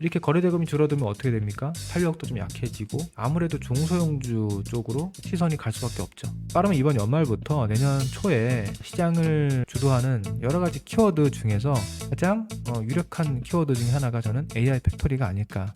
이렇게 거래 대금이 줄어들면 어떻게 됩니까? 탄력도 좀 약해지고 아무래도 중소형주 쪽으로 시선이 갈 수밖에 없죠. 빠르면 이번 연말부터 내년 초에 시장을 주도하는 여러 가지 키워드 중에서 가장 어, 유력한 키워드 중에 하나가 저는 AI 팩토리가 아닐까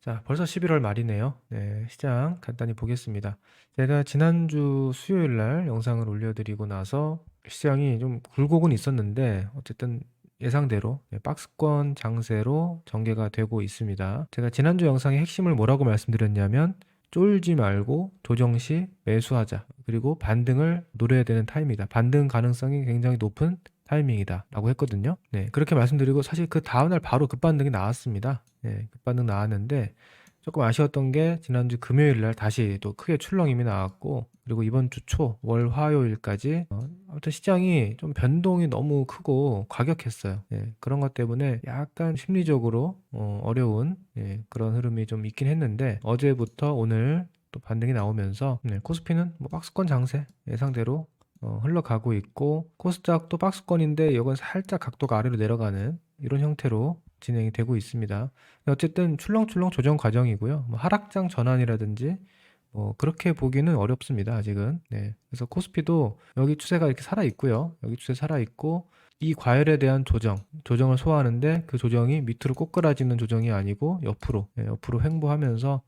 자, 벌써 11월 말이네요. 네, 시장 간단히 보겠습니다. 제가 지난주 수요일 날 영상을 올려드리고 나서 시장이 좀 굴곡은 있었는데 어쨌든 예상대로 네, 박스권 장세로 전개가 되고 있습니다. 제가 지난주 영상의 핵심을 뭐라고 말씀드렸냐면 쫄지 말고 조정 시 매수하자. 그리고 반등을 노려야 되는 타임이다. 반등 가능성이 굉장히 높은 타이밍이다. 라고 했거든요. 네, 그렇게 말씀드리고 사실 그 다음날 바로 급반등이 나왔습니다. 네, 급반등 나왔는데 조금 아쉬웠던 게 지난주 금요일 날 다시 또 크게 출렁임이 나왔고 그리고 이번 주 초 월 화요일까지 어, 아무튼 시장이 좀 변동이 너무 크고 과격했어요. 예, 그런 것 때문에 약간 심리적으로 어, 어려운 예, 그런 흐름이 좀 있긴 했는데 어제부터 오늘 또 반등이 나오면서 네, 코스피는 뭐 박스권 장세 예상대로 어, 흘러가고 있고 코스닥도 박스권인데 이건 살짝 각도가 아래로 내려가는 이런 형태로 진행이 되고 있습니다. 어쨌든 출렁출렁 조정 과정이고요. 뭐 하락장 전환이라든지 뭐 그렇게 보기는 어렵습니다. 아직은. 네. 그래서 코스피도 여기 추세가 이렇게 살아 있고요. 여기 추세 살아 있고 이 과열에 대한 조정, 조정을 소화하는데 그 조정이 밑으로 꼬꾸라지는 조정이 아니고 옆으로, 네, 옆으로 횡보하면서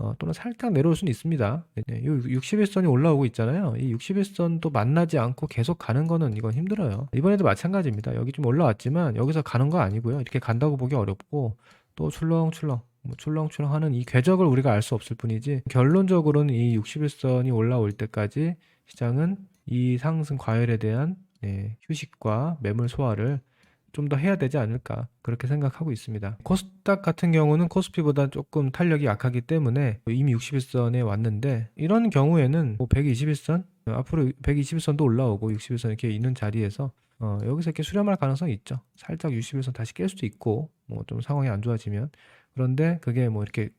어, 또는 살짝 내려올 수는 있습니다. 네, 네, 이 61선이 올라오고 있잖아요. 이 61선도 만나지 않고 계속 가는 거는 이건 힘들어요. 이번에도 마찬가지입니다. 여기 좀 올라왔지만 여기서 가는 거 아니고요. 이렇게 간다고 보기 어렵고 또 출렁출렁 뭐 출렁출렁 하는 이 궤적을 우리가 알 수 없을 뿐이지 결론적으로는 이 61선이 올라올 때까지 시장은 이 상승 과열에 대한 네, 휴식과 매물 소화를 좀 더 해야 되지 않을까 그렇게 생각하고 있습니다. 코스닥 같은 경우는 코스피보다 조금 탄력이 약하기 때문에 이미 61선에 왔는데 이런 경우에는 뭐 121선 앞으로 121선도 올라오고 61선 이렇게 있는 자리에서 어, 여기서 이렇게 수렴할 가능성이 있죠. 살짝 61선 다시 깰 수도 있고 뭐 좀 상황이 안 좋아지면 그런데 그게 뭐 이렇게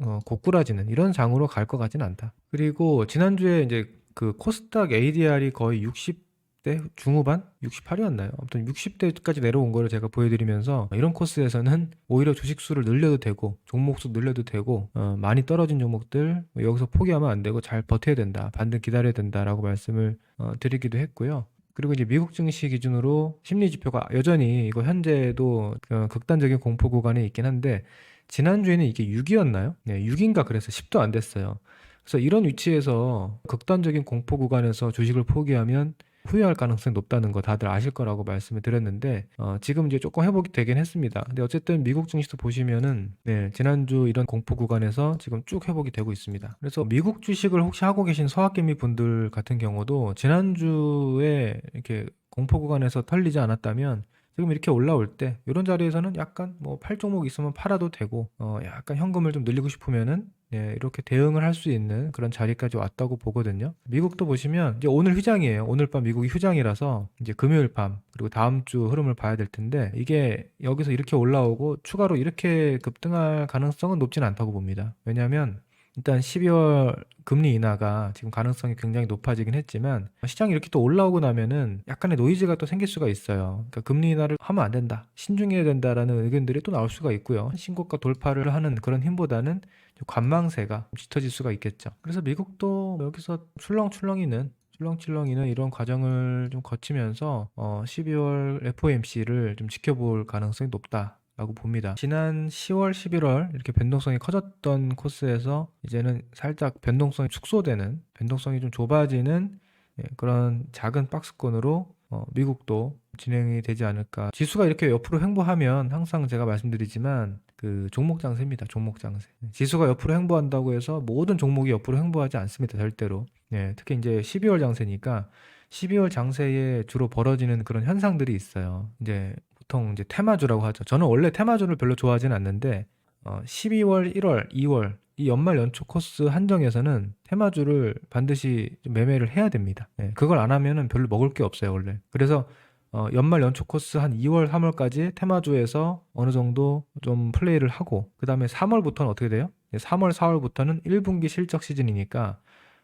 어, 고꾸라지는 이런 장으로 갈 것 같지는 않다. 그리고 지난주에 이제 그 코스닥 ADR이 거의 60대 중후반? 68이었나요? 아무튼 60대까지 내려온 거를 제가 보여드리면서 이런 코스에서는 오히려 주식 수를 늘려도 되고 종목 수 늘려도 되고 어, 많이 떨어진 종목들 뭐 여기서 포기하면 안 되고 잘 버텨야 된다. 반등 기다려야 된다라고 말씀을 어, 드리기도 했고요. 그리고 이제 미국 증시 기준으로 심리 지표가 여전히 이거 현재도 어, 극단적인 공포 구간에 있긴 한데 지난주에는 이게 6이었나요? 네, 6인가 그래서 10도 안 됐어요. 그래서 이런 위치에서 극단적인 공포 구간에서 주식을 포기하면 후회할 가능성이 높다는 거 다들 아실 거라고 말씀을 드렸는데 어, 지금 이제 조금 회복이 되긴 했습니다. 근데 어쨌든 미국 증시도 보시면은 네, 지난주 이런 공포 구간에서 지금 쭉 회복이 되고 있습니다. 그래서 미국 주식을 혹시 하고 계신 서학개미 분들 같은 경우도 지난주에 이렇게 공포 구간에서 털리지 않았다면 지금 이렇게 올라올 때 이런 자리에서는 약간 뭐 팔 종목 있으면 팔아도 되고 어 약간 현금을 좀 늘리고 싶으면은 예, 이렇게 대응을 할 수 있는 그런 자리까지 왔다고 보거든요. 미국도 보시면 이제 오늘 휴장이에요. 오늘 밤 미국이 휴장이라서 이제 금요일 밤 그리고 다음 주 흐름을 봐야 될 텐데 이게 여기서 이렇게 올라오고 추가로 이렇게 급등할 가능성은 높진 않다고 봅니다. 왜냐하면 일단 12월 금리 인하가 지금 가능성이 굉장히 높아지긴 했지만 시장이 이렇게 또 올라오고 나면은 약간의 노이즈가 또 생길 수가 있어요. 그러니까 금리 인하를 하면 안 된다, 신중해야 된다라는 의견들이 또 나올 수가 있고요. 신고가 돌파를 하는 그런 힘보다는 관망세가 짙어질 수가 있겠죠. 그래서 미국도 여기서 출렁출렁이는 출렁출렁이는 이런 과정을 좀 거치면서 어 12월 FOMC를 좀 지켜볼 가능성이 높다. 라고 봅니다. 지난 10월, 11월 이렇게 변동성이 커졌던 코스에서 이제는 살짝 변동성이 축소되는, 변동성이 좀 좁아지는 예, 그런 작은 박스권으로 어, 미국도 진행이 되지 않을까. 지수가 이렇게 옆으로 횡보하면 항상 제가 말씀드리지만 그 종목 장세입니다. 종목 장세. 지수가 옆으로 횡보한다고 해서 모든 종목이 옆으로 횡보하지 않습니다. 절대로. 예, 특히 이제 12월 장세니까 12월 장세에 주로 벌어지는 그런 현상들이 있어요. 이제 보통 이제 테마주라고 하죠. 저는 원래 테마주를 별로 좋아하지는 않는데 어, 12월, 1월, 2월 이 연말 연초 코스 한정에서는 테마주를 반드시 좀 매매를 해야 됩니다. 예, 그걸 안 하면은 별로 먹을 게 없어요, 원래. 그래서 어, 연말 연초 코스 한 2월, 3월까지 테마주에서 어느 정도 좀 플레이를 하고 그 다음에 3월부터는 어떻게 돼요? 3월, 4월부터는 1분기 실적 시즌이니까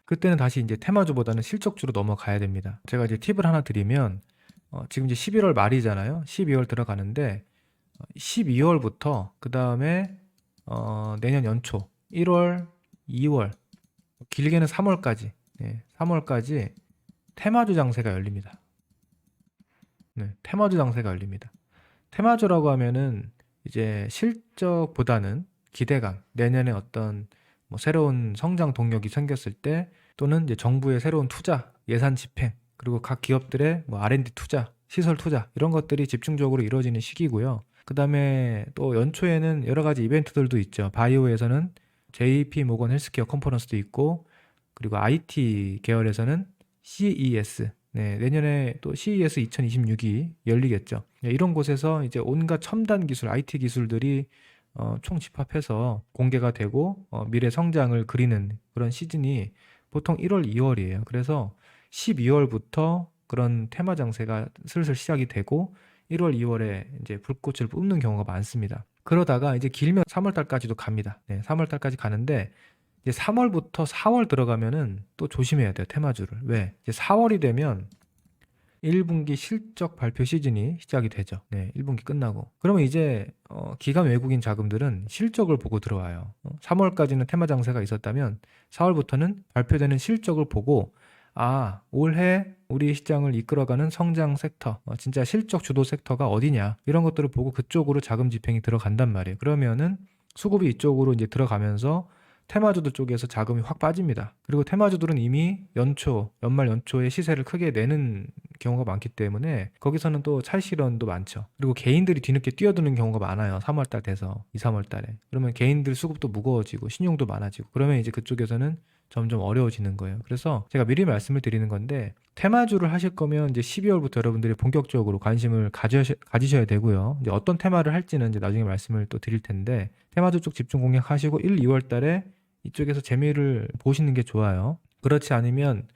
그때는 다시 이제 테마주보다는 실적주로 넘어가야 됩니다. 제가 이제 팁을 하나 드리면 어, 지금 이제 11월 말이잖아요. 12월 들어가는데 12월부터 그 다음에 어, 내년 연초 1월, 2월 길게는 3월까지 네, 3월까지 테마주 장세가 열립니다. 네, 테마주 장세가 열립니다. 테마주라고 하면은 이제 실적보다는 기대감, 내년에 어떤 뭐 새로운 성장 동력이 생겼을 때 또는 이제 정부의 새로운 투자, 예산 집행, 그리고 각 기업들의 뭐 R&D 투자, 시설 투자 이런 것들이 집중적으로 이루어지는 시기고요. 그 다음에 또 연초에는 여러 가지 이벤트들도 있죠. 바이오에서는 JP 모건 헬스케어 컨퍼런스도 있고 그리고 IT 계열에서는 CES 네, 내년에 또 CES 2026이 열리겠죠. 네, 이런 곳에서 이제 온갖 첨단 기술, IT 기술들이 어, 총 집합해서 공개가 되고 어, 미래 성장을 그리는 그런 시즌이 보통 1월, 2월이에요. 그래서 12월부터 그런 테마 장세가 슬슬 시작이 되고 1월, 2월에 이제 불꽃을 뿜는 경우가 많습니다. 그러다가 이제 길면 3월 달까지도 갑니다. 네, 3월 달까지 가는데 이제 3월부터 4월 들어가면은 또 조심해야 돼요. 테마주를. 왜? 이제 4월이 되면 1분기 실적 발표 시즌이 시작이 되죠. 네, 1분기 끝나고. 그러면 이제 어, 기관 외국인 자금들은 실적을 보고 들어와요. 어, 3월까지는 테마 장세가 있었다면 4월부터는 발표되는 실적을 보고 아, 올해 우리 시장을 이끌어가는 성장 섹터, 어, 진짜 실적 주도 섹터가 어디냐 이런 것들을 보고 그쪽으로 자금 집행이 들어간단 말이에요. 그러면은 수급이 이쪽으로 이제 들어가면서 테마주들 쪽에서 자금이 확 빠집니다. 그리고 테마주들은 이미 연초, 연말 연초에 시세를 크게 내는 경우가 많기 때문에 거기서는 또 찰실현도 많죠. 그리고 개인들이 뒤늦게 뛰어드는 경우가 많아요. 3월달 돼서 2, 3월 달에. 그러면 개인들 수급도 무거워지고 신용도 많아지고 그러면 이제 그쪽에서는 점점 어려워지는 거예요. 그래서 제가 미리 말씀을 드리는 건데 테마주를 하실 거면 이제 12월부터 여러분들이 본격적으로 관심을 가지셔야 되고요. 이제 어떤 테마를 할지는 이제 나중에 말씀을 또 드릴 텐데 테마주 쪽 집중 공략하시고 1, 2월 달에 이쪽에서 재미를 보시는 게 좋아요. 그렇지 않으면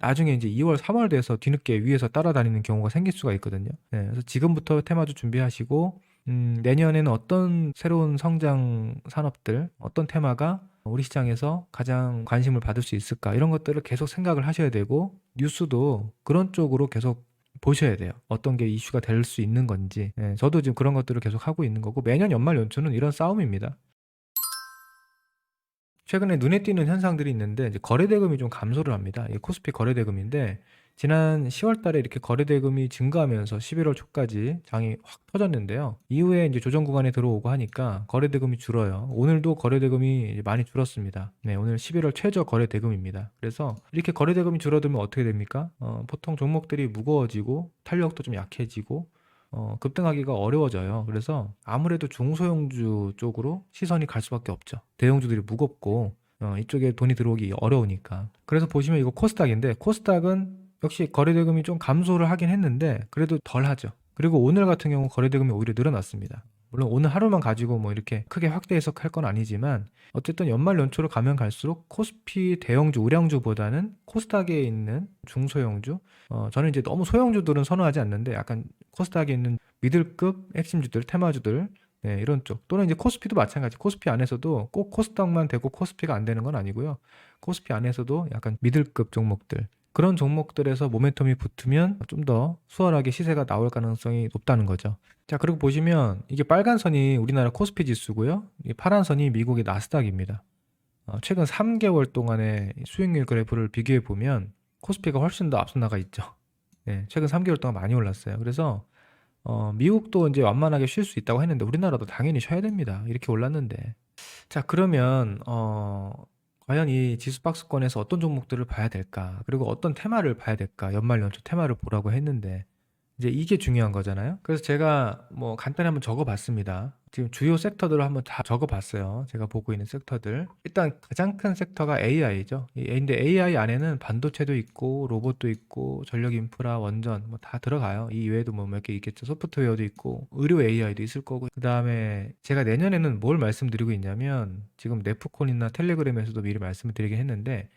나중에 이제 2월, 3월 돼서 뒤늦게 위에서 따라다니는 경우가 생길 수가 있거든요. 네, 그래서 지금부터 테마주 준비하시고 음, 내년에는 어떤 새로운 성장 산업들, 어떤 테마가 우리 시장에서 가장 관심을 받을 수 있을까 이런 것들을 계속 생각을 하셔야 되고 뉴스도 그런 쪽으로 계속 보셔야 돼요. 어떤 게 이슈가 될 수 있는 건지. 예, 저도 지금 그런 것들을 계속 하고 있는 거고 매년 연말 연초는 이런 싸움입니다. 최근에 눈에 띄는 현상들이 있는데 이제 거래 대금이 좀 감소를 합니다. 코스피 거래 대금인데 지난 10월 달에 이렇게 거래대금이 증가하면서 11월 초까지 장이 확 터졌는데요. 이후에 이제 조정 구간에 들어오고 하니까 거래대금이 줄어요. 오늘도 거래대금이 많이 줄었습니다. 네, 오늘 11월 최저 거래대금입니다. 그래서 이렇게 거래대금이 줄어들면 어떻게 됩니까? 어, 보통 종목들이 무거워지고 탄력도 좀 약해지고 어, 급등하기가 어려워져요. 그래서 아무래도 중소형주 쪽으로 시선이 갈 수밖에 없죠. 대형주들이 무겁고 어, 이쪽에 돈이 들어오기 어려우니까. 그래서 보시면 이거 코스닥인데 코스닥은 역시 거래대금이 좀 감소를 하긴 했는데 그래도 덜 하죠. 그리고 오늘 같은 경우 거래대금이 오히려 늘어났습니다. 물론 오늘 하루만 가지고 뭐 이렇게 크게 확대 해석할 건 아니지만 어쨌든 연말 연초로 가면 갈수록 코스피 대형주 우량주보다는 코스닥에 있는 중소형주 어 저는 이제 너무 소형주들은 선호하지 않는데 약간 코스닥에 있는 미들급 핵심주들 테마주들 네, 이런 쪽 또는 이제 코스피도 마찬가지 코스피 안에서도 꼭 코스닥만 되고 코스피가 안 되는 건 아니고요 코스피 안에서도 약간 미들급 종목들 그런 종목들에서 모멘텀이 붙으면 좀 더 수월하게 시세가 나올 가능성이 높다는 거죠. 자, 그리고 보시면 이게 빨간 선이 우리나라 코스피 지수고요. 이 파란 선이 미국의 나스닥입니다. 어, 최근 3개월 동안의 수익률 그래프를 비교해 보면 코스피가 훨씬 더 앞서 나가 있죠. 네, 최근 3개월 동안 많이 올랐어요. 그래서 어, 미국도 이제 완만하게 쉴 수 있다고 했는데 우리나라도 당연히 쉬어야 됩니다. 이렇게 올랐는데. 자, 그러면 어, 과연 이 지수 박스권에서 어떤 종목들을 봐야 될까? 그리고 어떤 테마를 봐야 될까? 연말 연초 테마를 보라고 했는데 이제 이게 중요한 거잖아요. 그래서 제가 뭐 간단히 한번 적어 봤습니다. 지금 주요 섹터들을 한번 다 적어 봤어요. 제가 보고 있는 섹터들. 일단 가장 큰 섹터가 AI죠. 근데 AI 안에는 반도체도 있고 로봇도 있고 전력 인프라, 원전 뭐 다 들어가요. 이 외에도 뭐 몇 개 있겠죠. 소프트웨어도 있고 의료 AI도 있을 거고. 그 다음에 제가 내년에는 뭘 말씀드리고 있냐면 지금 네프콘이나 텔레그램에서도 미리 말씀을 드리긴 했는데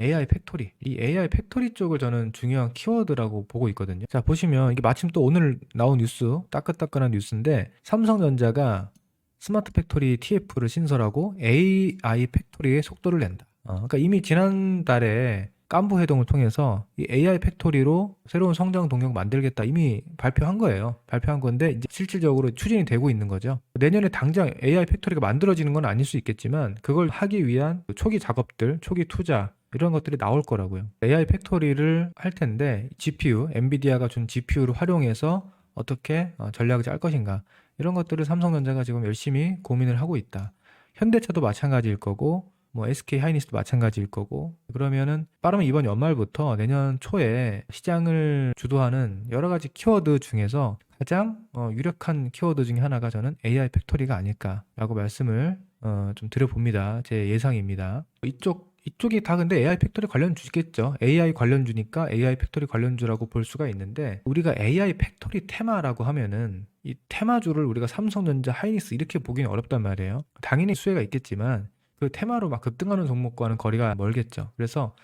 AI 팩토리. 이 AI 팩토리 쪽을 저는 중요한 키워드라고 보고 있거든요. 자, 보시면 이게 마침 또 오늘 나온 뉴스, 따끈따끈한 뉴스인데 삼성전자가 스마트 팩토리 TF를 신설하고 AI 팩토리의 속도를 낸다. 어, 그러니까 이미 지난달에 깐부 회동을 통해서 이 AI 팩토리로 새로운 성장 동력 만들겠다 이미 발표한 거예요. 발표한 건데 이제 실질적으로 추진이 되고 있는 거죠. 내년에 당장 AI 팩토리가 만들어지는 건 아닐 수 있겠지만 그걸 하기 위한 초기 작업들, 초기 투자 이런 것들이 나올 거라고요. AI 팩토리를 할 텐데 GPU, 엔비디아가 준 GPU를 활용해서 어떻게 어, 전략을 짤 것인가 이런 것들을 삼성전자가 지금 열심히 고민을 하고 있다. 현대차도 마찬가지일 거고 뭐 SK 하이닉스도 마찬가지일 거고 그러면은 빠르면 이번 연말부터 내년 초에 시장을 주도하는 여러 가지 키워드 중에서 가장 어, 유력한 키워드 중에 하나가 저는 AI 팩토리가 아닐까라고 말씀을 어, 좀 드려봅니다. 제 예상입니다. 이쪽 이쪽이 다 근데 AI 팩토리 관련주겠죠. AI 관련주니까 AI 팩토리 관련주라고 볼 수가 있는데 우리가 AI 팩토리 테마라고 하면은 이 테마주를 우리가 삼성전자, 하이닉스 이렇게 보기는 어렵단 말이에요. 당연히 수혜가 있겠지만 그 테마로 막 급등하는 종목과는 거리가 멀겠죠. 그래서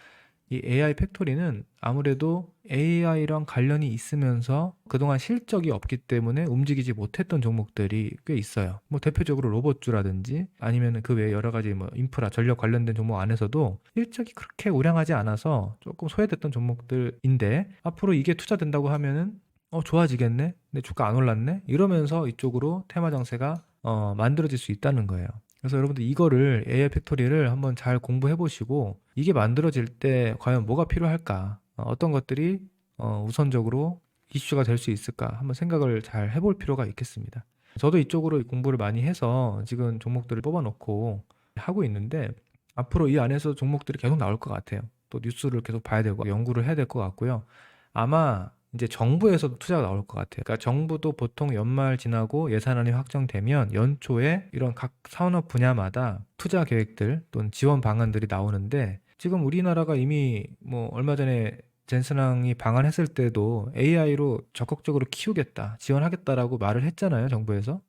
이 AI 팩토리는 아무래도 AI랑 관련이 있으면서 그동안 실적이 없기 때문에 움직이지 못했던 종목들이 꽤 있어요. 뭐 대표적으로 로봇주라든지 아니면 그 외에 여러 가지 뭐 인프라, 전력 관련된 종목 안에서도 실적이 그렇게 우량하지 않아서 조금 소외됐던 종목들인데 앞으로 이게 투자된다고 하면은 어 좋아지겠네. 근데 주가 안 올랐네. 이러면서 이쪽으로 테마 장세가 어 만들어질 수 있다는 거예요. 그래서 여러분들 이거를 AI 팩토리를 한번 잘 공부해 보시고 이게 만들어질 때 과연 뭐가 필요할까? 어, 어떤 것들이 어, 우선적으로 이슈가 될 수 있을까? 한번 생각을 잘 해볼 필요가 있겠습니다. 저도 이쪽으로 공부를 많이 해서 지금 종목들을 뽑아놓고 하고 있는데 앞으로 이 안에서 종목들이 계속 나올 것 같아요. 또 뉴스를 계속 봐야 되고 연구를 해야 될 것 같고요. 아마 이제 정부에서도 투자가 나올 것 같아요. 그러니까 정부도 보통 연말 지나고 예산안이 확정되면 연초에 이런 각 산업 분야마다 투자 계획들 또는 지원 방안들이 나오는데 지금 우리나라가 이미 뭐 얼마 전에 젠슨왕이 방한했을 때도 AI로 적극적으로 키우겠다, 지원하겠다라고 말을 했잖아요, 정부에서.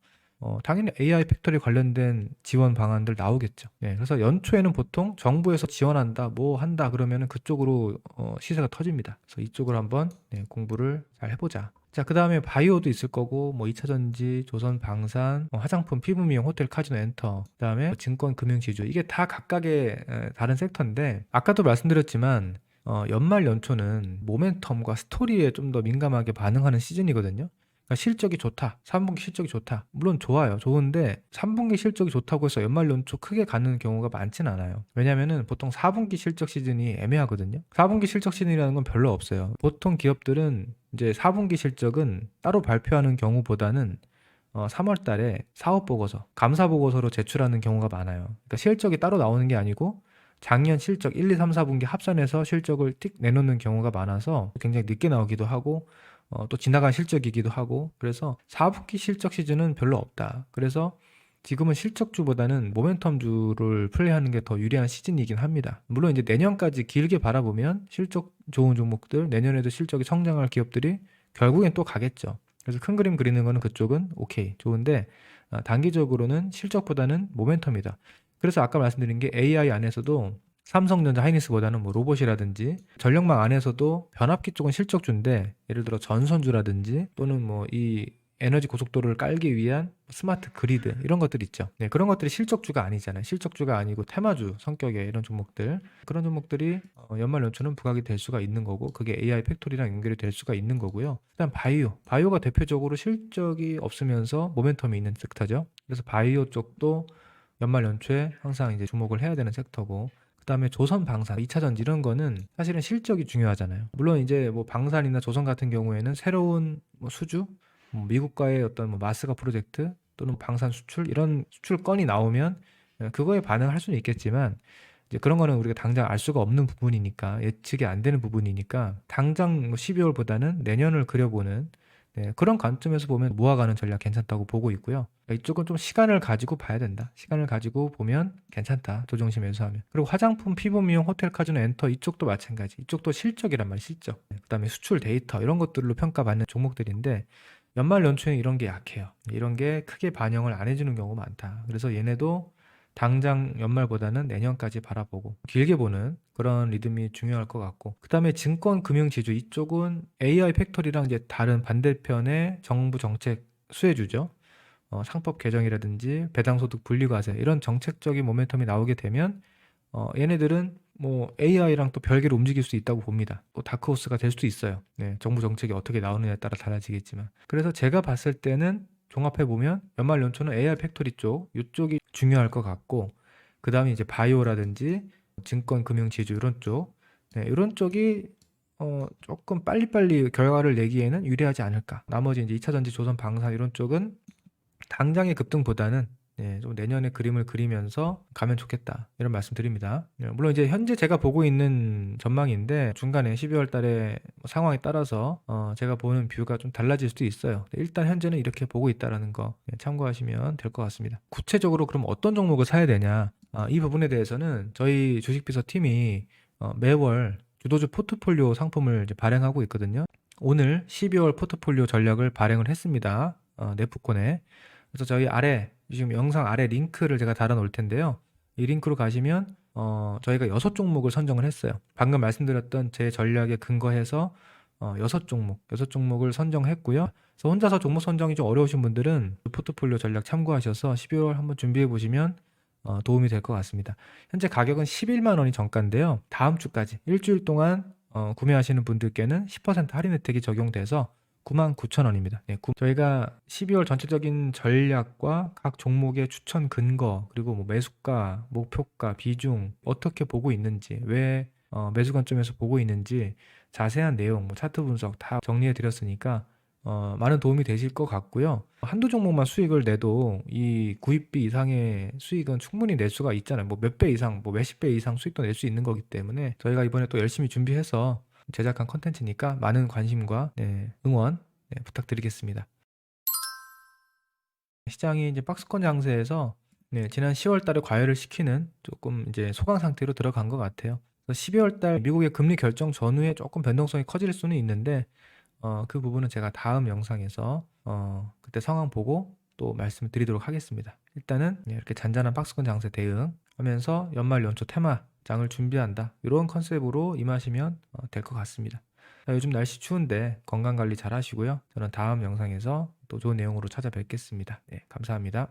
어, 당연히 AI 팩토리 관련된 지원 방안들 나오겠죠. 네, 그래서 연초에는 보통 정부에서 지원한다, 뭐 한다 그러면은 그쪽으로 어, 시세가 터집니다. 그래서 이쪽을 한번 네, 공부를 잘 해보자. 자, 그 다음에 바이오도 있을 거고, 뭐 2차 전지, 조선 방산, 뭐 화장품, 피부 미용, 호텔, 카지노, 엔터, 그 다음에 뭐 증권, 금융, 지주. 이게 다 각각의 에, 다른 섹터인데, 아까도 말씀드렸지만, 어, 연말 연초는 모멘텀과 스토리에 좀 더 민감하게 반응하는 시즌이거든요. 그러니까 실적이 좋다. 3분기 실적이 좋다. 물론 좋아요. 좋은데 3분기 실적이 좋다고 해서 연말 연초 크게 가는 경우가 많진 않아요. 왜냐면은 보통 4분기 실적 시즌이 애매하거든요. 4분기 실적 시즌이라는 건 별로 없어요. 보통 기업들은 이제 4분기 실적은 따로 발표하는 경우보다는 어, 3월 달에 사업 보고서, 감사 보고서로 제출하는 경우가 많아요. 그러니까 실적이 따로 나오는 게 아니고 작년 실적 1, 2, 3, 4분기 합산해서 실적을 띡 내놓는 경우가 많아서 굉장히 늦게 나오기도 하고 어, 또 지나간 실적이기도 하고 그래서 4분기 실적 시즌은 별로 없다. 그래서 지금은 실적주보다는 모멘텀주를 플레이하는 게 더 유리한 시즌이긴 합니다. 물론 이제 내년까지 길게 바라보면 실적 좋은 종목들, 내년에도 실적이 성장할 기업들이 결국엔 또 가겠죠. 그래서 큰 그림 그리는 거는 그쪽은 오케이, 좋은데 어, 단기적으로는 실적보다는 모멘텀이다. 그래서 아까 말씀드린 게 AI 안에서도 삼성전자 하이닉스보다는 뭐 로봇이라든지 전력망 안에서도 변압기 쪽은 실적주인데 예를 들어 전선주라든지 또는 뭐 이 에너지 고속도로를 깔기 위한 스마트 그리드 이런 것들 있죠. 네, 그런 것들이 실적주가 아니잖아요. 실적주가 아니고 테마주 성격의 이런 종목들 그런 종목들이 어, 연말 연초는 부각이 될 수가 있는 거고 그게 AI 팩토리랑 연결이 될 수가 있는 거고요. 그다음 바이오, 바이오가 대표적으로 실적이 없으면서 모멘텀이 있는 섹터죠. 그래서 바이오 쪽도 연말 연초에 항상 이제 주목을 해야 되는 섹터고 그다음에 조선 방산, 2차 전지 이런 거는 사실은 실적이 중요하잖아요. 물론 이제 뭐 방산이나 조선 같은 경우에는 새로운 뭐 수주, 뭐 미국과의 어떤 뭐 마스가 프로젝트 또는 방산 수출 이런 수출 건이 나오면 그거에 반응할 수는 있겠지만 이제 그런 거는 우리가 당장 알 수가 없는 부분이니까 예측이 안 되는 부분이니까 당장 뭐 12월보다는 내년을 그려보는 네, 그런 관점에서 보면 모아가는 전략 괜찮다고 보고 있고요. 이쪽은 좀 시간을 가지고 봐야 된다. 시간을 가지고 보면 괜찮다. 조정시 매수하면. 그리고 화장품, 피부 미용, 호텔, 카지노, 엔터 이쪽도 마찬가지. 이쪽도 실적이란 말이 실적. 네, 그다음에 수출 데이터 이런 것들로 평가받는 종목들인데 연말 연초에 이런 게 약해요. 이런 게 크게 반영을 안 해주는 경우가 많다. 그래서 얘네도 당장 연말보다는 내년까지 바라보고 길게 보는 그런 리듬이 중요할 것 같고 그다음에 증권 금융 지주 이쪽은 AI 팩토리랑 이제 다른 반대편의 정부 정책 수혜주죠. 어, 상법 개정이라든지 배당소득 분리과세 이런 정책적인 모멘텀이 나오게 되면 어, 얘네들은 뭐 AI랑 또 별개로 움직일 수 있다고 봅니다. 또 다크호스가 될 수도 있어요. 네, 정부 정책이 어떻게 나오느냐에 따라 달라지겠지만. 그래서 제가 봤을 때는 종합해 보면 연말 연초는 AI 팩토리 쪽 이쪽이 중요할 것 같고 그 다음에 이제 바이오라든지 증권 금융 지주 이런 쪽 네, 이런 쪽이 어, 조금 빨리빨리 결과를 내기에는 유리하지 않을까. 나머지 이제 2차 전지, 조선 방산 이런 쪽은 당장의 급등보다는 네, 좀 내년에 그림을 그리면서 가면 좋겠다. 이런 말씀 드립니다. 네, 물론 이제 현재 제가 보고 있는 전망인데 중간에 12월 달에 뭐 상황에 따라서 어, 제가 보는 뷰가 좀 달라질 수도 있어요. 네, 일단 현재는 이렇게 보고 있다라는 거 네, 참고하시면 될 것 같습니다. 구체적으로 그럼 어떤 종목을 사야 되냐? 아, 이 부분에 대해서는 저희 주식비서 팀이 어, 매월 주도주 포트폴리오 상품을 발행하고 있거든요. 오늘 12월 포트폴리오 전략을 발행을 했습니다. 어, 네프콘에. 그래서 저희 아래 지금 영상 아래 링크를 제가 달아 놓을 텐데요. 이 링크로 가시면 어, 저희가 여섯 종목을 선정을 했어요. 방금 말씀드렸던 제 전략에 근거해서 어, 여섯 종목, 여섯 종목을 선정했고요. 그래서 혼자서 종목 선정이 좀 어려우신 분들은 포트폴리오 전략 참고하셔서 12월 한번 준비해 보시면 어, 도움이 될 것 같습니다. 현재 가격은 11만 원이 정가인데요. 다음 주까지 일주일 동안 어, 구매하시는 분들께는 10% 할인 혜택이 적용돼서 99,000원입니다. 네, 구- 저희가 12월 전체적인 전략과 각 종목의 추천 근거, 그리고 뭐 매수가, 목표가, 비중, 어떻게 보고 있는지, 왜 어, 매수 관점에서 보고 있는지 자세한 내용, 뭐 차트 분석 다 정리해 드렸으니까 어, 많은 도움이 되실 것 같고요. 한두 종목만 수익을 내도 이 구입비 이상의 수익은 충분히 낼 수가 있잖아요. 뭐 몇 배 이상, 뭐 몇십 배 이상 수익도 낼 수 있는 거기 때문에 저희가 이번에 또 열심히 준비해서 제작한 컨텐츠니까 많은 관심과 네, 응원 네, 부탁드리겠습니다. 시장이 이제 박스권 장세에서 네, 지난 10월 달에 과열을 시키는 조금 이제 소강 상태로 들어간 것 같아요. 그래서 12월 달 미국의 금리 결정 전후에 조금 변동성이 커질 수는 있는데 어, 그 부분은 제가 다음 영상에서 어, 그때 상황 보고 또 말씀을 드리도록 하겠습니다. 일단은 네, 이렇게 잔잔한 박스권 장세 대응 하면서 연말 연초 테마 장을 준비한다. 이런 컨셉으로 임하시면 어, 될것 같습니다. 자, 요즘 날씨 추운데 건강 관리 잘 하시고요. 저는 다음 영상에서 또 좋은 내용으로 찾아뵙겠습니다. 네, 감사합니다.